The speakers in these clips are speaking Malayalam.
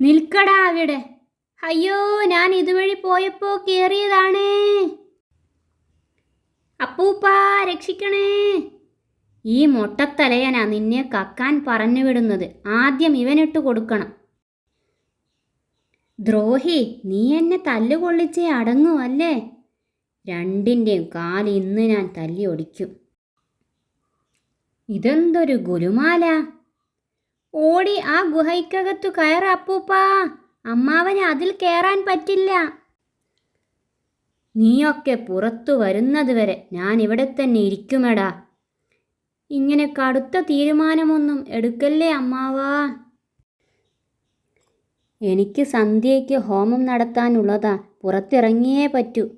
നിൽക്കടാ അവിടെ. അയ്യോ ഞാൻ ഇതുവഴി പോയപ്പോ കേറിയതാണ്. അപ്പൂപ്പാ രക്ഷിക്കണേ. ഈ മൊട്ടത്തലയനാ നിന്നെ കക്കാൻ പറഞ്ഞു വിടുന്നത്. ആദ്യം ഇവനിട്ട് കൊടുക്കണം. ദ്രോഹി നീ എന്നെ തല്ലുകൊള്ളിച്ചേ അടങ്ങൂ അല്ലേ? രണ്ടിന്റെയും കാൽ ഇന്ന് ഞാൻ തല്ലി ഒടിക്കും ഇതെന്തൊരു ഗുരുമാല? ഓടി ആ ഗുഹയ്ക്കകത്തു കയറ അപ്പൂപ്പാ. അമ്മാവന് അതിൽ കയറാൻ പറ്റില്ല. നീയൊക്കെ പുറത്തു വരുന്നത് വരെ ഞാൻ ഇവിടെ തന്നെ ഇരിക്കുമെടാ. ഇങ്ങനെ കടുത്ത തീരുമാനമൊന്നും എടുക്കല്ലേ അമ്മാവാ? എനിക്ക് സന്ധ്യയ്ക്ക് ഹോമം നടത്താനുള്ളതാ. പുറത്തിറങ്ങിയേ പറ്റൂ.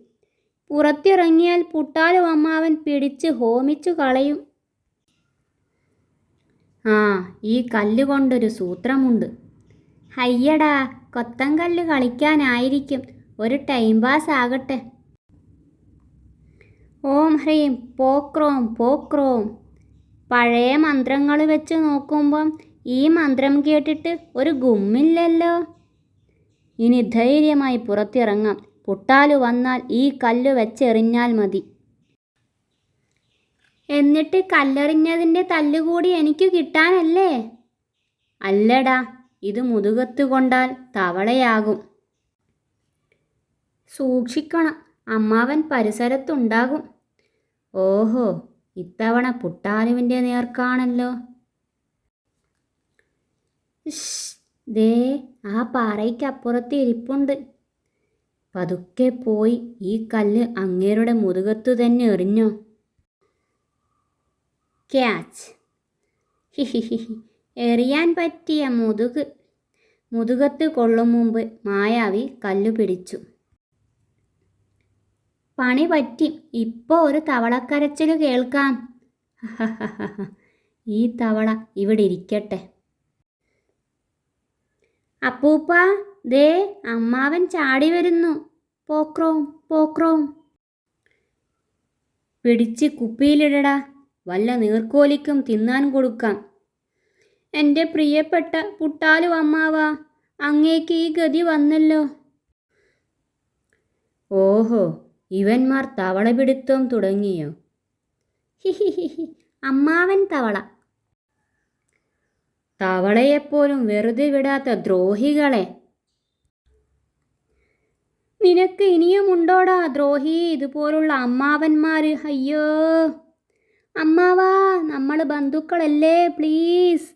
പുറത്തിറങ്ങിയാൽ പുട്ടാലും അമ്മാവൻ പിടിച്ച് ഹോമിച്ചു കളയും. ആ ഈ കല്ലുകൊണ്ടൊരു സൂത്രമുണ്ട്. ഹയ്യടാ കൊത്തങ്കല്ല് കളിക്കാനായിരിക്കും. ഒരു ടൈം പാസ് ആകട്ടെ. ഓം ഹ്രീം പോക്രോം പോക്രോം. പഴയ മന്ത്രങ്ങൾ വെച്ച് നോക്കുമ്പം ഈ മന്ത്രം കേട്ടിട്ട് ഒരു ഗുമ്മില്ലല്ലോ. ഇനി ധൈര്യമായി പുറത്തിറങ്ങാം. പുട്ടാലു വന്നാൽ ഈ കല്ല് വെച്ചെറിഞ്ഞാൽ മതി. എന്നിട്ട് കല്ലെറിഞ്ഞതിന്റെ തല്ലുകൂടി എനിക്ക് കിട്ടാനല്ലേ? അല്ലടാ ഇത് മുതുകത്ത് കൊണ്ടാൽ തവളയാകും. സൂക്ഷിക്കണം അമ്മാവൻ പരിസരത്തുണ്ടാകും. ഓഹോ ഇത്തവണ പുട്ടാലുവിന്റെ നേർക്കാണല്ലോ. ദേ ആ പാറയ്ക്കപ്പുറത്ത് ഇരിപ്പുണ്ട്. പതുക്കെ പോയി ഈ കല്ല് അങ്ങേരുടെ മുതുകത്തു തന്നെ എറിഞ്ഞോ? ക്യാച്ച്. എറിയാൻ പറ്റിയ മുതുക്. മുതുകത്ത് കൊള്ളും മുമ്പ് മായാവി കല്ലു പിടിച്ചു. പണി പറ്റി. ഇപ്പോൾ ഒരു തവളക്കരച്ചിൽ കേൾക്കാം. ഈ തവള ഇവിടെ ഇരിക്കട്ടെ. അപ്പൂപ്പ ദേ അമ്മാവൻ ചാടി വരുന്നു. പോക്രോം പോക്രോം. പിടിച്ച് കുപ്പിയിലിടടാ. വല്ല നീർക്കോലിക്കും തിന്നാൻ കൊടുക്കാം. എന്റെ പ്രിയപ്പെട്ട പുട്ടാലു അമ്മാവ അങ്ങേക്ക് ഈ ഗതി വന്നല്ലോ. ഓഹോ ഇവന്മാർ തവള പിടുത്തം തുടങ്ങിയോ? അമ്മാവൻ തവള. തവളയെപ്പോലും വെറുതെ വിടാത്ത ദ്രോഹികളെ. നിനക്ക് ഇനിയുമുണ്ടോടാ ദ്രോഹി? ഇതുപോലുള്ള അമ്മാവന്മാര് അയ്യോ. അമ്മാവാ നമ്മൾ ബന്ധുക്കളല്ലേ? പ്ലീസ്